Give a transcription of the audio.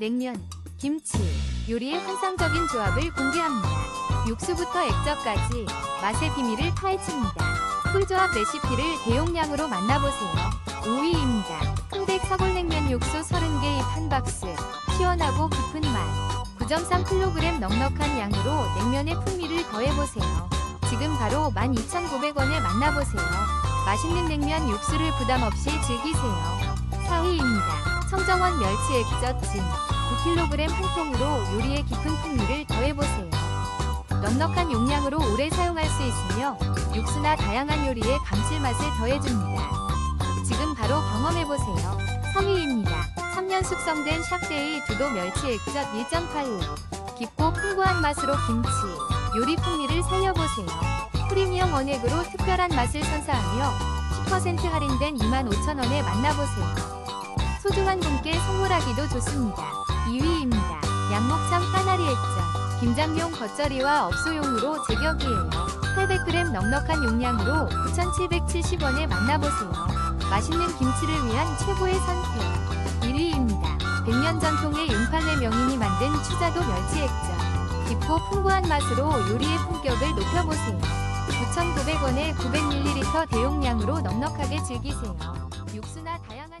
냉면, 김치, 요리의 환상적인 조합을 공개합니다. 육수부터 액젓까지 맛의 비밀을 파헤칩니다. 꿀조합 레시피를 대용량으로 만나보세요. 5위입니다. 흥백 사골냉면 육수 30개 입한 박스. 시원하고 깊은 맛. 9.3kg 넉넉한 양으로 냉면의 풍미를 더해보세요. 지금 바로 12,900원에 만나보세요. 맛있는 냉면 육수를 부담 없이 즐기세요. 4위입니다. 청정원 멸치 액젓 진 9kg 한 통으로 요리의 깊은 풍미를 더해보세요. 넉넉한 용량으로 오래 사용할 수 있으며 육수나 다양한 요리에 감칠맛을 더해줍니다. 지금 바로 경험해보세요. 3위입니다. 3년 숙성된 샥데이 두도 멸치 액젓 1.85 깊고 풍부한 맛으로 김치, 요리 풍미를 살려보세요. 프리미엄 원액으로 특별한 맛을 선사하며 10% 할인된 25,000원에 만나보세요. 소중한 분께 선물하기도 좋습니다. 2위입니다. 양목참 까나리 액젓. 김장용 겉절이와 업소용으로 제격이에요. 800g 넉넉한 용량으로 9,770원에 만나보세요. 맛있는 김치를 위한 최고의 선택. 1위입니다. 100년 전통의 임팔레 명인이 만든 추자도 멸치 액젓. 깊고 풍부한 맛으로 요리의 품격을 높여보세요. 9,900원에 900ml 대용량으로 넉넉하게 즐기세요. 육수나 다양한